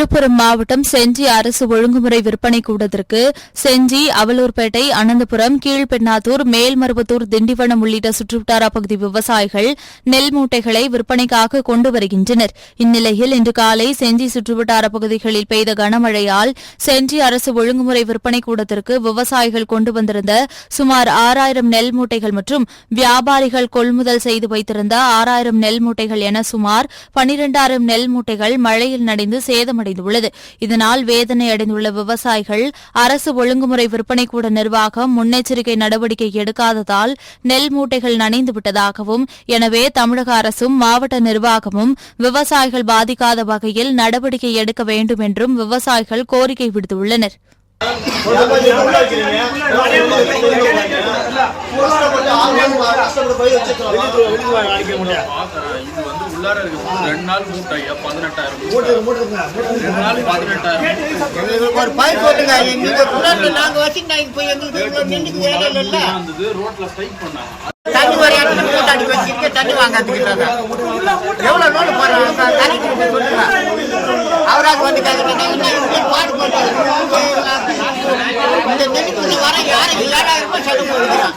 விழுப்புரம் மாவட்டம் செஞ்சி அரசு ஒழுங்குமுறை விற்பனை கூடத்திற்கு செஞ்சி அவலூர்பேட்டை அனந்தபுரம் கீழ்பெண்ணாத்தூர் மேல்மருவத்தூர் திண்டிவனம் உள்ளிட்ட சுற்றுவட்டார பகுதி விவசாயிகள் நெல் மூட்டைகளை விற்பனைக்காக கொண்டு வருகின்றனர். இந்நிலையில் இன்று காலை செஞ்சி சுற்றுவட்டார பகுதிகளில் பெய்த கனமழையால் செஞ்சி அரசு ஒழுங்குமுறை விற்பனை கூடத்திற்கு விவசாயிகள் கொண்டு வந்திருந்த சுமார் ஆறாயிரம் நெல் மூட்டைகள் மற்றும் வியாபாரிகள் கொள்முதல் செய்து வைத்திருந்த ஆறாயிரம் நெல் மூட்டைகள் என சுமார் பனிரெண்டாயிரம் நெல் மூட்டைகள் மழையில் நடைந்து சேதமடைந்தது அடைந்துள்ளது. இதனால் வேதனை அடைந்துள்ள விவசாயிகள் அரசு ஒழுங்குமுறை விற்பனை கூட நிர்வாகம் முன்னெச்சரிக்கை நடவடிக்கை எடுக்காததால் நெல் மூட்டைகள் நனைந்து விட்டதாகவும் எனவே தமிழக அரசும் மாவட்ட நிர்வாகமும் விவசாயிகள் பாதிக்காத வகையில் நடவடிக்கை எடுக்க வேண்டும் என்றும் விவசாயிகள் கோரிக்கை விடுத்துள்ளனர். பாக்குறேன் இது உள்ளார இருக்கு ரெண்டு நாள் மூட்டை. ஐயா பதினெட்டாயிரம் மூட்டை. ரெண்டு நாள் பதினெட்டாயிரம் எங்களுக்கு ஒரு பைப் போட்டுங்க. எங்களுக்கு புறாட்டு நாங்க வச்சுட்டு நாங்க போய் எங்களுக்கு நின்னுக்கு வேலை இல்லைல்ல. இருந்தது ரோட்ல ஸ்ட்ரைக் பண்ணாங்க. தண்ணி ஒரு இடத்துல மூட்டாடி வச்சுட்டு தண்ணி வாங்காதுக்கிட்டாங்க எவ்வளவு நோட்டு போடுறாங்க தண்ணி சொல்லுங்க. அவராக வந்து பாடு போட்டு இந்த நெருக்குள்ள வர ரூபாய் செலவு கொடுக்குறான்?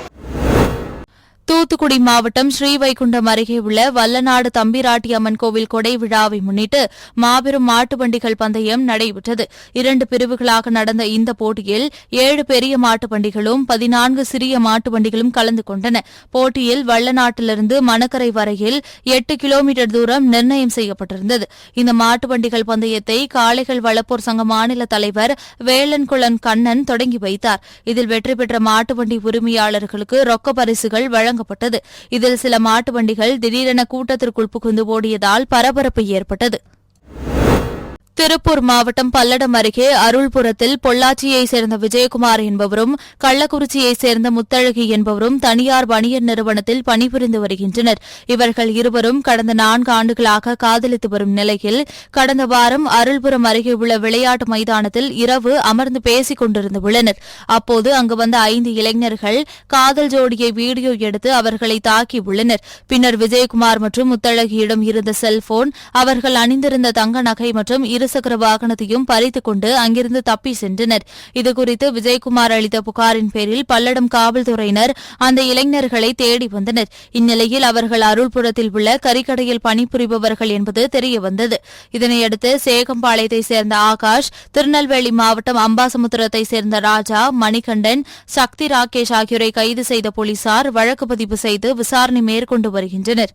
தூத்துக்குடி மாவட்டம் ஸ்ரீவைகுண்டம் அருகே உள்ள வல்லநாடு தம்பிராட்டியம்மன் கோவில் கொடை விழாவை முன்னிட்டு மாபெரும் மாட்டு வண்டிகள் பந்தயம் நடைபெற்றது. இரண்டு பிரிவுகளாக நடந்த இந்த போட்டியில் ஏழு பெரிய மாட்டு வண்டிகளும் பதினான்கு சிறிய மாட்டு வண்டிகளும் கலந்து கொண்டன. போட்டியில் வல்லநாட்டிலிருந்து மணக்கரை வரையில் எட்டு கிலோமீட்டர் தூரம் நிர்ணயம் செய்யப்பட்டிருந்தது. இந்த மாட்டு வண்டிகள் பந்தயத்தை காளைகள் வளப்போர் சங்க மாநில தலைவர் வேலன்குளன் கண்ணன் தொடங்கி வைத்தார். இதில் வெற்றி பெற்ற மாட்டு வண்டி உரிமையாளர்களுக்கு ரொக்க பரிசுகள் வழங்க தொடங்கப்பட்டது இதில் சில மாட்டு வண்டிகள் திடீரென கூட்டத்திற்குள் புகுந்து ஓடியதால் பரபரப்பு ஏற்பட்டது. திருப்பூர் மாவட்டம் பல்லடம் அருகே அருள்புரத்தில் பொள்ளாச்சியைச் சேர்ந்த விஜயகுமார் என்பவரும் கள்ளக்குறிச்சியைச் சேர்ந்த முத்தழகி என்பவரும் தனியார் பனியர் நிறுவனத்தில் பணிபுரிந்து வருகின்றனர். இவர்கள் இருவரும் கடந்த நான்கு ஆண்டுகளாக காதலித்து வரும் நிலையில் கடந்த வாரம் அருள்புரம் அருகே உள்ள விளையாட்டு மைதானத்தில் இரவு அமர்ந்து பேசிக் கொண்டிருந்துள்ளனர் அப்போது அங்கு வந்த ஐந்து இளைஞர்கள் காதல் ஜோடியை வீடியோ எடுத்து அவர்களை தாக்கியுள்ளனர் பின்னர் விஜயகுமார் மற்றும் முத்தழகியிடம் இருந்த செல்போன் அவர்கள் அணிந்திருந்த தங்க நகை மற்றும் இரு இருசக்கர வாகனத்தையும் பறித்துக் கொண்டு அங்கிருந்து தப்பி சென்றனர். இதுகுறித்து விஜயகுமார் அளித்த புகாரின் பேரில் பல்லடம் காவல்துறையினர் அந்த இளைஞர்களை தேடி வந்தனர். இந்நிலையில் அவர்கள் அருள்புரத்தில் உள்ள கறிக்கடையில் பணிபுரிபவர்கள் என்பது தெரியவந்தது. இதனையடுத்து சேகம்பாளையத்தைச் சேர்ந்த ஆகாஷ் திருநெல்வேலி மாவட்டம் அம்பாசமுத்திரத்தைச் சேர்ந்த ராஜா மணிகண்டன் சக்தி ராகேஷ் ஆகியோரை கைது செய்த போலீசார் வழக்கு பதிவு செய்து விசாரணை மேற்கொண்டு வருகின்றனர்.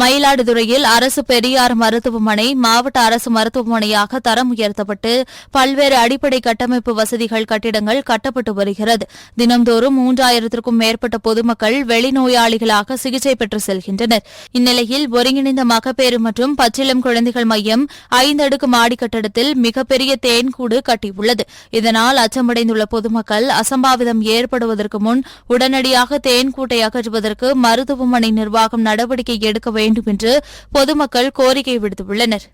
மயிலாடுதுறையில் அரசு பெரியார் மருத்துவமனை மாவட்ட அரசு மருத்துவமனையாக தரம் உயர்த்தப்பட்டு பல்வேறு அடிப்படை கட்டமைப்பு வசதிகள் கட்டிடங்கள் கட்டப்பட்டு வருகிறது. தினந்தோறும் மூன்றாயிரத்திற்கும் மேற்பட்ட பொதுமக்கள் வெளிநோயாளிகளாக சிகிச்சை பெற்று செல்கின்றனர். இந்நிலையில் ஒருங்கிணைந்த மகப்பேறு மற்றும் பச்சிளம் குழந்தைகள் மையம் ஐந்து அடுக்கு மாடி கட்டடத்தில் மிகப்பெரிய தேன்கூடு கட்டியுள்ளது. இதனால் அச்சமடைந்துள்ள பொதுமக்கள் அசம்பாவிதம் ஏற்படுவதற்கு முன் உடனடியாக தேன்கூட்டை அகற்றுவதற்கு மருத்துவமனை நிர்வாகம் நடவடிக்கை எடுக்க வேண்டும் என்று பொதுமக்கள் கோரிக்கை விடுத்துள்ளனர்.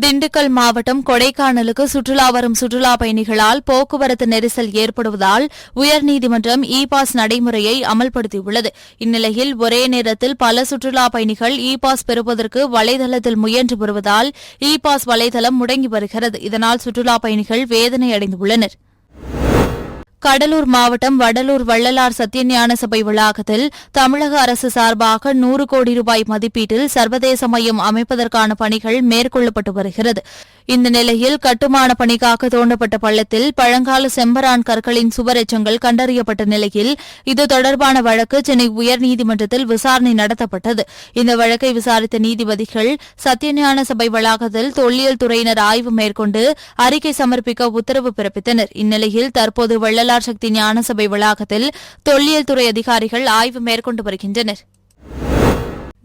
திண்டுக்கல் மாவட்டம் கொடைக்கானலுக்கு சுற்றுலா வரும் சுற்றுலா பயணிகளால் போக்குவரத்து நெரிசல் ஏற்படுவதால் உயர்நீதிமன்றம் இ பாஸ் நடைமுறையை அமல்படுத்தியுள்ளது. இந்நிலையில் ஒரே நேரத்தில் பல சுற்றுலா பயணிகள் இ பாஸ் பெறுவதற்கு வலைதளத்தில் முயன்று வருவதால் இ பாஸ் வலைதளம் முடங்கி வருகிறது. இதனால் சுற்றுலா பயணிகள் வேதனை அடைந்துள்ளனா் கடலூர் மாவட்டம் வடலூர் வள்ளலார் சத்தியஞான சபை வளாகத்தில் தமிழக அரசு சார்பாக நூறு கோடி ரூபாய் மதிப்பீட்டில் சர்வதேச மையம் அமைப்பதற்கான பணிகள் மேற்கொள்ளப்பட்டு வருகிறது. இந்த நிலையில் கட்டுமான பணிக்காக தோண்டப்பட்ட பள்ளத்தில் பழங்கால செம்பரான் கற்களின் சுவரெச்சங்கள் கண்டறியப்பட்ட நிலையில் இது தொடர்பான வழக்கு சென்னை உயர்நீதிமன்றத்தில் விசாரணை நடத்தப்பட்டது. இந்த வழக்கை விசாரித்த நீதிபதிகள் சத்தியஞான சபை வளாகத்தில் தொல்லியல் துறையினர் ஆய்வு மேற்கொண்டு அறிக்கை சமர்ப்பிக்க உத்தரவு பிறப்பித்தனர். இந்நிலையில் தற்போது வள்ளலார் சக்தி ஞான சபை வளாகத்தில் தொல்லியல் துறை அதிகாரிகள் ஆய்வு மேற்கொண்டு வருகின்றனர்.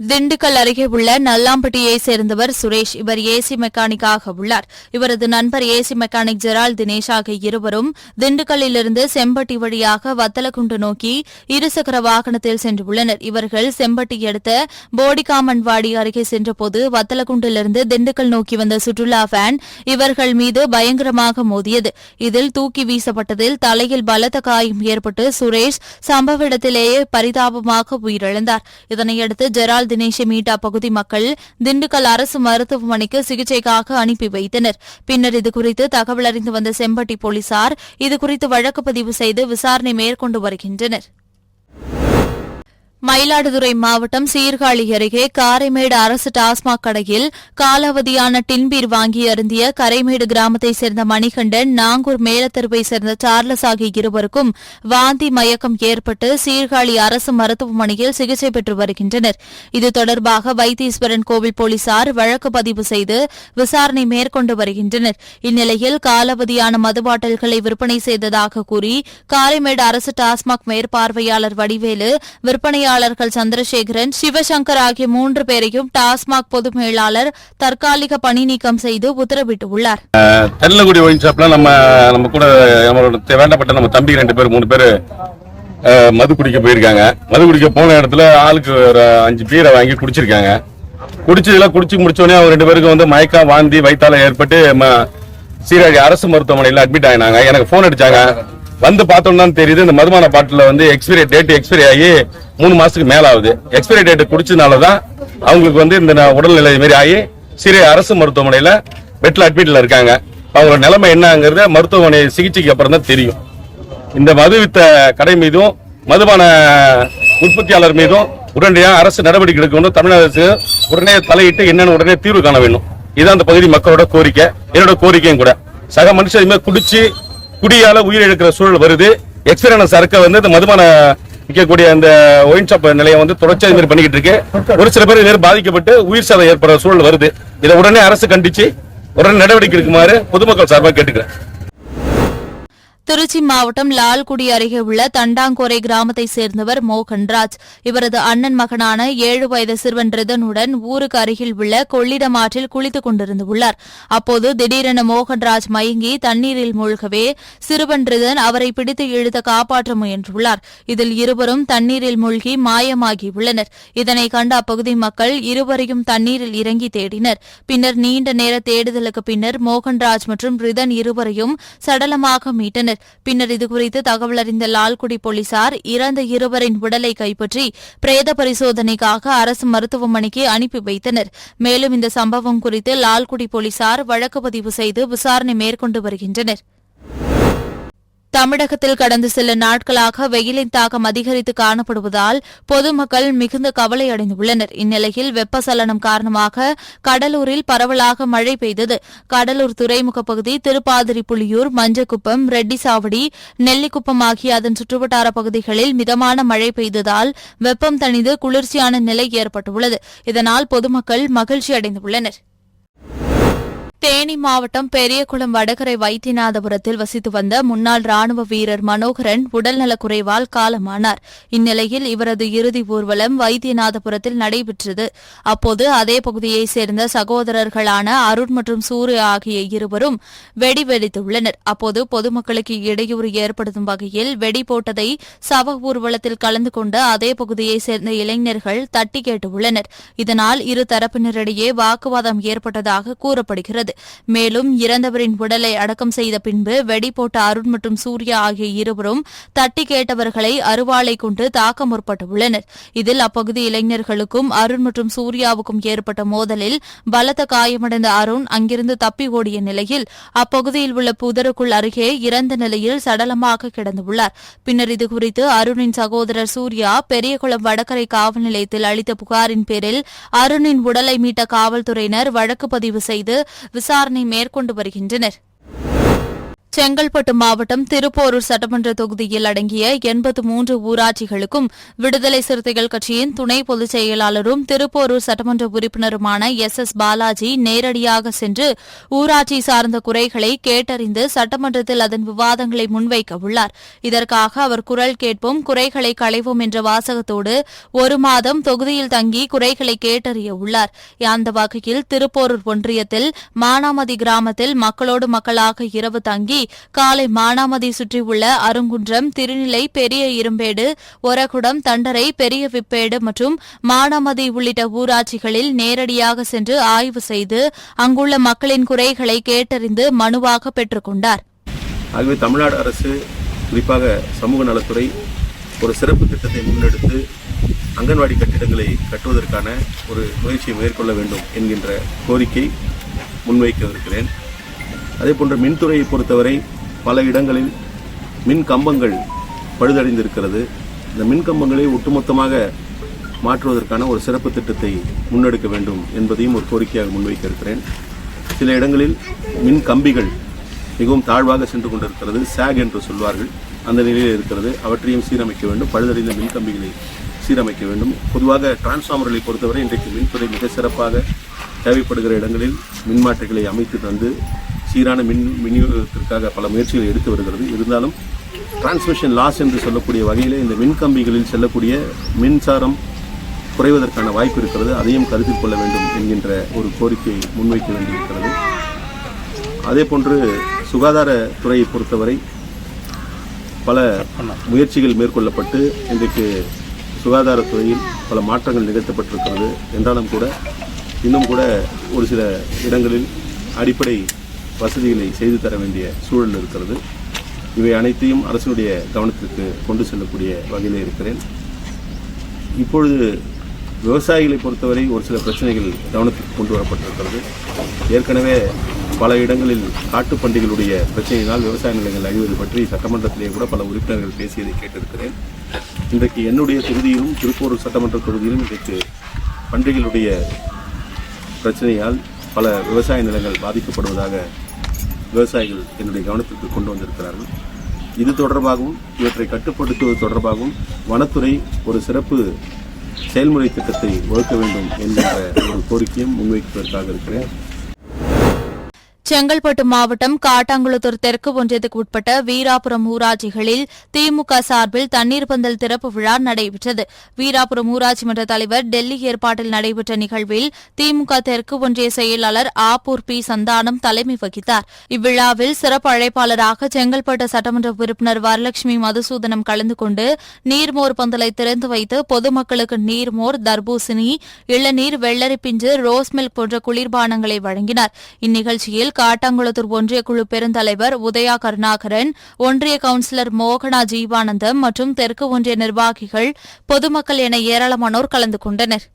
திண்டுக்கல் அருகே உள்ள நல்லாம்பட்டியை சேர்ந்தவர் சுரேஷ். இவர் ஏசி மெக்கானிக்காக உள்ளார். இவரது நண்பர் ஏசி மெக்கானிக் ஜெரால் தினேஷ் ஆகிய இருவரும் திண்டுக்கல்லிலிருந்து செம்பட்டி வழியாக வத்தலக்குண்டு நோக்கி இருசக்கர வாகனத்தில் சென்றுள்ளனர். இவர்கள் செம்பட்டி அடுத்த போடிகாமன்வாடி அருகே சென்றபோது வத்தலக்குண்டிலிருந்து திண்டுக்கல் நோக்கி வந்த சுற்றுலா வேன் இவர்கள் மீது பயங்கரமாக மோதியது. இதில் தூக்கி வீசப்பட்டதில் தலையில் பலத்த காயம் ஏற்பட்டு சுரேஷ் சம்பவ இடத்திலேயே பரிதாபமாக உயிரிழந்தார். இதனையடுத்து ஜெரால் தினேஷ் மீட்டா பகுதி மக்கள் திண்டுக்கல் அரசு மருத்துவமனைக்கு சிகிச்சைக்காக அனுப்பி வைத்தனர். பின்னர் இதுகுறித்து தகவல் அறிந்து வந்த செம்பட்டி போலீசார் இதுகுறித்து வழக்கு பதிவு செய்து விசாரணை மேற்கொண்டு வருகின்றனர். மயிலாடுதுறை மாவட்டம் சீர்காழி அருகே காரைமேடு அரசு டாஸ்மாக் கடையில் காலாவதியான டின்பீர் வாங்கி அருந்திய கரைமேடு கிராமத்தைச் சேர்ந்த மணிகண்டன் நாங்கூர் மேலத்தெருவை சேர்ந்த சார்லஸ் ஆகிய இருவருக்கும் வாந்தி மயக்கம் ஏற்பட்டு சீர்காழி அரசு மருத்துவமனையில் சிகிச்சை பெற்று வருகின்றனர். இது தொடர்பாக வைத்தீஸ்வரன் கோவில் போலீசார் வழக்கு பதிவு செய்து விசாரணை மேற்கொண்டு வருகின்றனர். இந்நிலையில் காலாவதியான மதுபாட்டல்களை விற்பனை செய்ததாக கூறி காரைமேடு அரசு டாஸ்மாக் மேற்பார்வையாளர் வடிவேலு விற்பனையாளர் மேலாளர்கள் சந்திரசேகரன் சிவசங்கர் ஆகிய மூன்று பேரையும் டாஸ்மாக் பொது மேலாளர் தற்காலிக பணி நீக்கம் செய்து உத்தரவிட்டுள்ளார். தெல்லங்குடி ஒயின் ஷாப்ல நம்ம நம்ம கூட நம்மளோட வேண்டப்பட்ட நம்ம தம்பி ரெண்டு பேர் மூணு பேர் மது குடிக்க போயிருக்காங்க. மது குடிக்க போன இடத்துல ஆளுக்கு ஒரு அஞ்சு பீரை வாங்கி குடிச்சிருக்காங்க. குடிச்சதுல குடிச்சு முடிச்சோடனே அவங்க ரெண்டு பேருக்கு வந்து மயக்கம் வாந்தி வைத்தால ஏற்பட்டு ம- அரசு மருத்துவமனையில் அட்மிட் ஆயினாங்க. எனக்கு ஃபோன் அடிச்சாங்க. வந்து பார்த்தோம்னா தெரியுது. இந்த மதுமான பாட்டில் வந்து எக்ஸ்பிரி டேட் எக்ஸ்பிரி ஆகி மூணு மாசத்துக்கு மேல ஆகுது எக்ஸ்பிரி டேட் குடிச்சதுனால தான் அவங்களுக்கு வந்து இந்த ந- உடல்நிலை மாரி ஆகி சிறிய அரசு மருத்துவமனையில பெட்ல அட்மிட்ல இருக்காங்க. அவங்களோட நிலைமை என்னங்கிறத மருத்துவமனை சிகிச்சைக்கு அப்புறம் தான் தெரியும். இந்த மது வித்த கடை மீதும் மதுபான உற்பத்தியாளர் மீதும் உடனடியாக அரசு நடவடிக்கை எடுக்கணும் தமிழக அரசு உடனே தலையிட்டு என்னென்னு உடனே தீர்வு காண வேண்டும். இதுதான் அந்த பகுதி மக்களோட கோரிக்கை. என்னோட கோரிக்கையும் கூட. சக மனுஷன் குடிச்சு குடியால உயிரிழக்கிற சூழல் வருது. எக்ஸ்பீரியன்ஸ் சரக்கை வந்து இந்த மதுபான விற்கக்கூடிய அந்த ஒயின் ஷாப் நிலையம் வந்து தொடர்ச்சியா இது மாதிரி பண்ணிக்கிட்டு இருக்கு. ஒரு சில பேர் நேரம் பாதிக்கப்பட்டு உயிர் சேதம் ஏற்படுற சூழல் வருது. இதை உடனே அரசு கண்டிச்சு உடனே நடவடிக்கை எடுக்குமாறு பொதுமக்கள் சார்பாக கேட்டுக்கிறேன். திருச்சி மாவட்டம் லால்குடி அருகே உள்ள தண்டாங்கோரை கிராமத்தைச் சேர்ந்தவர் மோகன்ராஜ். இவரது அண்ணன் மகனான ஏழு வயது சிறுவன் ரிதனுடன் ஊருக்கு அருகில் உள்ள கொள்ளிடம் ஆற்றில் குளித்துக் கொண்டிருந்துள்ளார் அப்போது திடீரென மோகன்ராஜ் மயங்கி தண்ணீரில் மூழ்கவே சிறுவன் ரிதன் அவரை பிடித்து இழுத்து காப்பாற்ற முயன்றுள்ளார். இதில் இருவரும் தண்ணீரில் மூழ்கி மாயமாகியுள்ளனர் இதனை கண்ட அப்பகுதி மக்கள் இருவரையும் தண்ணீரில் இறங்கி தேடினர். பின்னர் நீண்ட நேர தேடுதலுக்கு பின்னர் மோகன்ராஜ் மற்றும் ரிதன் இருவரையும் சடலமாக மீட்டனர். பின்னர் இதுகுறித்து தகவல் அறிந்த லால்குடி போலீசார் இறந்த இருவரின் உடலை கைப்பற்றி பிரேத பரிசோதனைக்காக அரசு மருத்துவமனைக்கு அனுப்பி வைத்தனர். மேலும் இந்த சம்பவம் குறித்து லால்குடி போலீசார் வழக்கு பதிவு செய்து விசாரணை மேற்கொண்டு வருகின்றனர். தமிழகத்தில் கடந்த சில நாட்களாக வெயிலின் தாக்கம் அதிகரித்து காணப்படுவதால் பொதுமக்கள் மிகுந்த கவலை அடைந்துள்ளனர். இந்நிலையில் வெப்பசலனம் காரணமாக கடலூரில் பரவலாக மழை பெய்தது. கடலூர் துறைமுக பகுதி திருப்பாதிரி புலியூர் மஞ்சக்குப்பம் ரெட்டிசாவடி நெல்லிக்குப்பம் ஆகிய அதன் சுற்றுவட்டார பகுதிகளில் மிதமான மழை பெய்ததால் வெப்பம் தணிந்து குளிர்ச்சியான நிலை ஏற்பட்டுள்ளது. இதனால் பொதுமக்கள் மகிழ்ச்சி அடைந்துள்ளனர் தேனி மாவட்டம் பெரியகுளம் வடகரை வைத்தியநாதபுரத்தில் வசித்து வந்த முன்னாள் ராணுவ வீரர் மனோகரன் உடல்நலக்குறைவால் காலமானார். இந்நிலையில் இவரது இறுதி ஊர்வலம் வைத்தியநாதபுரத்தில் நடைபெற்றது. அப்போது அதே பகுதியைச் சேர்ந்த சகோதரர்களான அருண் மற்றும் சூர்யா ஆகிய இருவரும் வெடி வெடித்துள்ளனர். அப்போது பொதுமக்களுக்கு இடையூறு ஏற்படுத்தும் வகையில் வெடி போட்டதை சவ ஊர்வலத்தில் கலந்து கொண்ட அதே பகுதியைச் சேர்ந்த இளைஞர்கள் தட்டி கேட்டுள்ளனர். இதனால் இரு தரப்பினரிடையே வாக்குவாதம் ஏற்பட்டதாக கூறப்படுகிறது. மேலும் இறந்தவரின் உடலை அடக்கம் செய்த பின்பு வெடி போட்ட அருண் மற்றும் சூர்யா ஆகிய இருவரும் தட்டி கேட்டவர்களை அருவாளை கொண்டு தாக்க முற்பட்டுள்ளனர். இதில் அப்பகுதி இளைஞர்களுக்கும் அருண் மற்றும் சூர்யாவுக்கும் ஏற்பட்ட மோதலில் பலத்த காயமடைந்த அருண் அங்கிருந்து தப்பி ஓடிய நிலையில் அப்பகுதியில் உள்ள புதருக்குள் அருகே இறந்த நிலையில் சடலமாக கிடந்துள்ளார். பின்னர் இதுகுறித்து அருணின் சகோதரர் சூர்யா பெரியகுளம் வடகரை காவல் நிலையத்தில் அளித்த புகாரின் பேரில் அருணின் உடலை மீட்ட காவல்துறையினர் வழக்கு பதிவு செய்து விசாரணை மேற்கொண்டு வருகின்றனர். செங்கல்பட்டு மாவட்டம் திருப்போரூர் சட்டமன்ற தொகுதியில் அடங்கிய எண்பத்து மூன்று ஊராட்சிகளுக்கும் விடுதலை சிறுத்தைகள் கட்சியின் துணை பொதுச் செயலாளரும் திருப்போரூர் சட்டமன்ற உறுப்பினருமான எஸ் எஸ் பாலாஜி நேரடியாக சென்று ஊராட்சி சார்ந்த குறைகளை கேட்டறிந்து சட்டமன்றத்தில் அதன் விவாதங்களை முன்வைக்க உள்ளார். இதற்காக அவர் குரல் கேட்போம் குறைகளை களைவோம் என்ற வாசகத்தோடு ஒரு மாதம் தொகுதியில் தங்கி குறைகளை கேட்டறிய உள்ளார். அந்த வகையில் திருப்போரூர் ஒன்றியத்தில் மானாமதி கிராமத்தில் மக்களோடு மக்களாக இரவு தங்கி காலை மானாமதி சுற்றியுள்ள அருங்குன்றம் திருநிலை பெரிய இரும்பேடு ஒரகுடம் தண்டரை பெரிய விப்பேடு மற்றும் மானாமதி உள்ளிட்ட ஊராட்சிகளில் நேரடியாக சென்று ஆய்வு செய்து அங்குள்ள மக்களின் குறைகளை கேட்டறிந்து மனுவாக பெற்றுக் கொண்டார் ஆகவே தமிழ்நாடு அரசு குறிப்பாக சமூக நலத்துறை ஒரு சிறப்பு திட்டத்தை முன்னெடுத்து அங்கன்வாடி கட்டிடங்களை கட்டுவதற்கான ஒரு முயற்சியை மேற்கொள்ள வேண்டும் என்கின்ற கோரிக்கை முன்வைக்கவிருக்கிறேன். அதே போன்று மின்துறையை பொறுத்தவரை பல இடங்களில் மின் கம்பங்கள் பழுதடைந்திருக்கிறது. இந்த மின் கம்பங்களை ஒட்டுமொத்தமாக மாற்றுவதற்கான ஒரு சிறப்பு திட்டத்தை முன்னெடுக்க வேண்டும் என்பதையும் ஒரு கோரிக்கையாக முன்வைக்க இருக்கிறேன். சில இடங்களில் மின் கம்பிகள் மிகவும் தாழ்வாக சென்று கொண்டிருக்கிறது சாக் என்று சொல்வார்கள். அந்த நிலையில் இருக்கிறது. அவற்றையும் சீரமைக்க வேண்டும். பழுதடைந்த மின் கம்பிகளை சீரமைக்க வேண்டும். பொதுவாக டிரான்ஸ்ஃபார்மர்களை பொறுத்தவரை இன்றைக்கு மின்துறை மிக சிறப்பாக தேவைப்படுகிற இடங்களில் மின்மாற்றிகளை அமைத்து தந்து சீரான மின் விநியோகத்திற்காக பல முயற்சிகளை எடுத்து வருகிறது. இருந்தாலும் டிரான்ஸ்மிஷன் லாஸ் என்று சொல்லக்கூடிய வகையில் இந்த மின் கம்பிகளில் செல்லக்கூடிய மின்சாரம் குறைவதற்கான வாய்ப்பு இருக்கிறது. அதையும் கருத்தில் கொள்ள வேண்டும் என்கின்ற ஒரு கோரிக்கையை முன்வைக்க வேண்டியிருக்கிறது. அதே போன்று சுகாதாரத்துறையை பொறுத்தவரை பல முயற்சிகள் மேற்கொள்ளப்பட்டு இன்றைக்கு சுகாதாரத்துறையில் பல மாற்றங்கள் நிகழ்த்தப்பட்டிருக்கிறது. என்றாலும் கூட இன்னும் கூட ஒரு சில இடங்களில் அடிப்படை வசதிகளை செய்து தர வேண்டிய சூழல் இருக்கிறது. இவை அனைத்தையும் அரசுடைய கவனத்திற்கு கொண்டு செல்லக்கூடிய வகையில் இருக்கிறேன். இப்பொழுது விவசாயிகளை பொறுத்தவரை ஒரு சில பிரச்சனைகள் கவனத்துக்கு கொண்டு வரப்பட்டிருக்கிறது. ஏற்கனவே பல இடங்களில் காட்டுப்பண்டிகளுடைய பிரச்சனையினால் விவசாய நிலங்கள் அழிவது பற்றி சட்டமன்றத்திலே கூட பல உறுப்பினர்கள் பேசியதை கேட்டிருக்கிறேன். இன்றைக்கு என்னுடைய தொகுதியிலும் திருப்பூர் சட்டமன்ற தொகுதியிலும் இன்றைக்கு பண்டிகளுடைய பிரச்சனையால் பல விவசாய நிலங்கள் பாதிக்கப்படுவதாக விவசாயிகள் என்னுடைய கவனத்திற்கு கொண்டு வந்திருக்கிறார்கள். இது தொடர்பாகவும் இவற்றை கட்டுப்படுத்துவது தொடர்பாகவும் வனத்துறை ஒரு சிறப்பு செயல்முறை திட்டத்தை வகுக்க வேண்டும் என்கின்ற ஒரு கோரிக்கையும் முன்வைப்பதற்காக இருக்கிறேன். செங்கல்பட்டு மாவட்டம் காட்டாங்குளத்தூர் தெற்கு ஒன்றியத்துக்கு உட்பட்ட வீராபுரம் ஊராட்சிகளில் திமுக சார்பில் தண்ணீர் பந்தல் திறப்பு விழா நடைபெற்றது. வீராபுரம் ஊராட்சி மன்ற தலைவர் டெல்லி ஏற்பாட்டில் நடைபெற்ற நிகழ்வில் திமுக தெற்கு ஒன்றிய செயலாளர் ஆப்பூர் பி. சந்தானம் தலைமை வகித்தார். இவ்விழாவில் சிறப்பு அழைப்பாளராக செங்கல்பட்டு சட்டமன்ற உறுப்பினர் வரலட்சுமி மதுசூதனம் கலந்து கொண்டு நீர்மோர் பந்தலை திறந்து வைத்து பொதுமக்களுக்கு நீர்மோர் தர்பூசணி இளநீர் வெள்ளரி பிஞ்சு ரோஸ் மில்க் போன்ற குளிர்பானங்களை வழங்கினார். இந்நிகழ்ச்சியில் காட்டாங்குளத்தூர் ஒன்றிய குழு பெருந்தலைவர் உதயா கருணாகரன் ஒன்றிய கவுன்சிலர் மோகனா ஜீவானந்தம் மற்றும் தெற்கு ஒன்றிய நிர்வாகிகள் பொதுமக்கள் என ஏராளமானோர் கலந்து கொண்டனர்.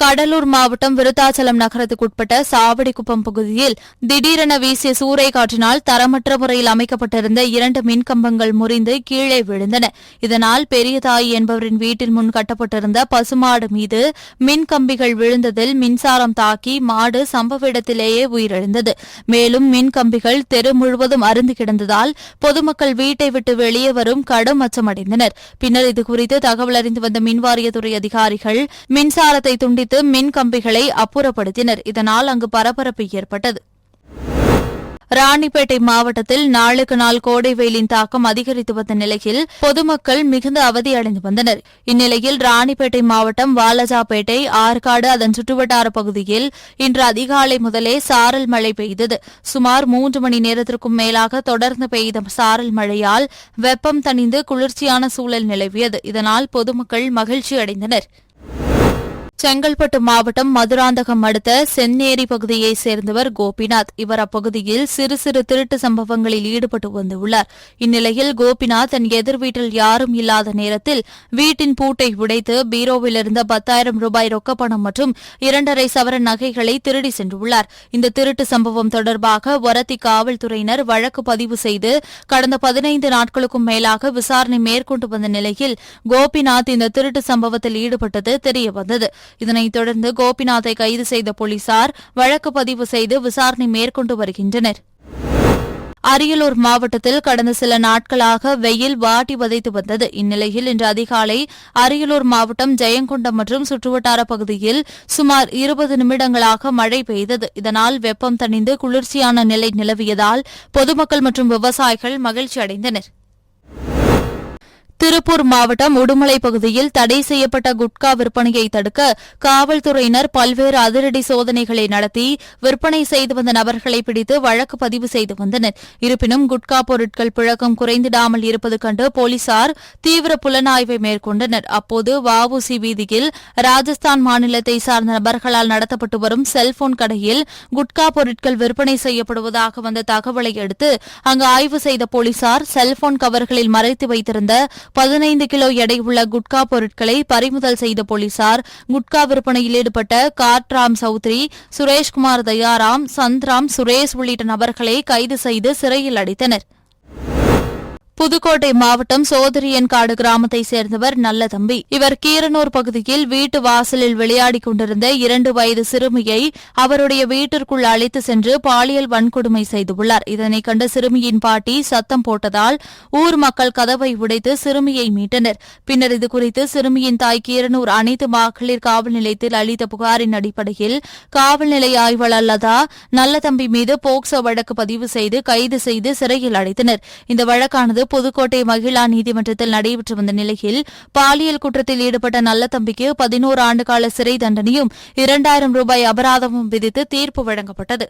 கடலூர் மாவட்டம் விருத்தாச்சலம் நகரத்துக்குட்பட்ட சாவடிக்குப்பம் பகுதியில் திடீரென வீசிய சூறை காற்றினால் தரமற்ற முறையில் அமைக்கப்பட்டிருந்த இரண்டு மின்கம்பங்கள் முறிந்து கீழே விழுந்தன. இதனால் பெரியதாய் என்பவரின் வீட்டின் முன் கட்டப்பட்டிருந்த பசுமாடு மீது மின்கம்பிகள் விழுந்ததில் மின்சாரம் தாக்கி மாடு சம்பவ இடத்திலேயே உயிரிழந்தது. மேலும் மின்கம்பிகள் தெரு முழுவதும் அருந்து கிடந்ததால் பொதுமக்கள் வீட்டை விட்டு வெளியே வரும் கடும் அச்சமடைந்தனர். பின்னர் இதுகுறித்து தகவல் அறிந்து வந்த மின்வாரியத்துறை அதிகாரிகள் மின்சாரத்தை துண்டித்து மின் கம்பிகளை அப்புறப்படுத்தினர். இதனால் அங்கு பரபரப்பு ஏற்பட்டது. ராணிப்பேட்டை மாவட்டத்தில் நாளுக்கு நாள் கோடை வெயிலின் தாக்கம் அதிகரித்து வந்த நிலையில் பொதுமக்கள் மிகுந்த அவதியடைந்து வந்தனர். இந்நிலையில் ராணிப்பேட்டை மாவட்டம் வாலஜாபேட்டை ஆற்காடு அதன் சுற்றுவட்டார பகுதியில் இன்று அதிகாலை முதலே சாரல் மழை பெய்தது. சுமார் மூன்று மணி நேரத்திற்கும் மேலாக தொடர்ந்து பெய்த சாரல் மழையால் வெப்பம் தணிந்து குளிர்ச்சியான சூழல் நிலவியது. இதனால் பொதுமக்கள் மகிழ்ச்சி அடைந்தனர். செங்கல்பட்டு மாவட்டம் மதுராந்தகம் அடுத்த சென்னேரி பகுதியைச் சேர்ந்தவர் கோபிநாத். இவர் அப்பகுதியில் சிறு சிறு திருட்டு சம்பவங்களில் ஈடுபட்டு வந்துள்ளார். இந்நிலையில் கோபிநாத் தன் எதிர் வீட்டில் யாரும் இல்லாத நேரத்தில் வீட்டின் பூட்டை உடைத்து பீரோவில் இருந்த பத்தாயிரம் ரூபாய் ரொக்கப்பணம் மற்றும் இரண்டரை சவரன் நகைகளை திருடி சென்றுள்ளார். இந்த திருட்டு சம்பவம் தொடர்பாக ஒரத்தி காவல்துறையினர் வழக்கு பதிவு செய்து கடந்த பதினைந்து நாட்களுக்கும் மேலாக விசாரணை மேற்கொண்டு வந்த நிலையில் கோபிநாத் இந்த திருட்டு சம்பவத்தில் ஈடுபட்டது தெரியவந்தது. இதனைத் தொடர்ந்து கோபிநாத்தை கைது செய்த போலீசார் வழக்கு பதிவு செய்து விசாரணை மேற்கொண்டு வருகின்றனர். அரியலூர் மாவட்டத்தில் கடந்த சில நாட்களாக வெயில் வாட்டி வதைத்து வந்தது. இந்நிலையில் இன்று அதிகாலை அரியலூர் மாவட்டம் ஜெயங்கொண்டம் மற்றும் சுற்றுவட்டார பகுதியில் சுமார் இருபது நிமிடங்களாக மழை பெய்தது. இதனால் வெப்பம் தணிந்து குளிர்ச்சியான நிலை நிலவியதால் பொதுமக்கள் மற்றும் விவசாயிகள் மகிழ்ச்சி அடைந்தனர் திருப்பூர் மாவட்டம் உடுமலை பகுதியில் தடை செய்யப்பட்ட குட்கா விற்பனையை தடுக்க காவல்துறையினர் பல்வேறு அதிரடி சோதனைகளை நடத்தி விற்பனை செய்து வந்த நபர்களை பிடித்து வழக்கு பதிவு செய்து வந்தனர். இருப்பினும் குட்கா பொருட்கள் புழக்கம் குறைந்திடாமல் இருப்பது கண்டு போலீசார் தீவிர புலனாய்வை மேற்கொண்டனர். அப்போது வஉசி வீதியில் ராஜஸ்தான் மாநிலத்தை சார்ந்த நபர்களால் நடத்தப்பட்டு வரும் செல்போன் கடையில் குட்கா பொருட்கள் விற்பனை செய்யப்படுவதாக வந்த தகவலை அடுத்து அங்கு ஆய்வு செய்த போலீசார் செல்போன் கவர்களில் மறைத்து வைத்திருந்த பதினைந்து கிலோ எடை உள்ள குட்கா பொருட்களை பறிமுதல் செய்த போலீசார் குட்கா விற்பனையில் ஈடுபட்ட காட்ராம் சௌத்ரி சுரேஷ்குமார் தயாராம் சந்த்ராம் சுரேஷ் உள்ளிட்ட நபர்களை கைது செய்து சிறையில் அடைத்தனர். புதுக்கோட்டை மாவட்டம் சோதரியன்காடு கிராமத்தைச் சேர்ந்தவர் நல்ல தம்பி. இவர் கீரனூர் பகுதியில் வீட்டு வாசலில் விளையாடிக் கொண்டிருந்த இரண்டு வயது சிறுமியை அவருடைய வீட்டிற்குள் அழைத்து சென்று பாலியல் வன்கொடுமை செய்துள்ளார் இதனைக் கண்ட சிறுமியின் பாட்டி சத்தம் போட்டதால் ஊர் மக்கள் கதவை உடைத்து சிறுமியை மீட்டனர். பின்னர் இதுகுறித்து சிறுமியின் தாய் கீரனூர் அனைத்து மகளிர் காவல் நிலையத்தில் அளித்த புகாரின் அடிப்படையில் காவல் நிலைய ஆய்வாளர் லதா நல்லதம்பி மீது போக்சோ வழக்கு பதிவு செய்து கைது செய்து சிறையில் அடைத்தனர். இந்த வழக்கானது புதுக்கோட்டை மகிழா நீதிமன்றத்தில் நடைபெற்று வந்த நிலையில் பாலியல் குற்றத்தில் ஈடுபட்ட நல்லதம்பிக்கு பதினோரு ஆண்டுகால சிறை தண்டனையும் இரண்டாயிரம் ரூபாய் அபராதமும் விதித்து தீர்ப்பு வழங்கப்பட்டது.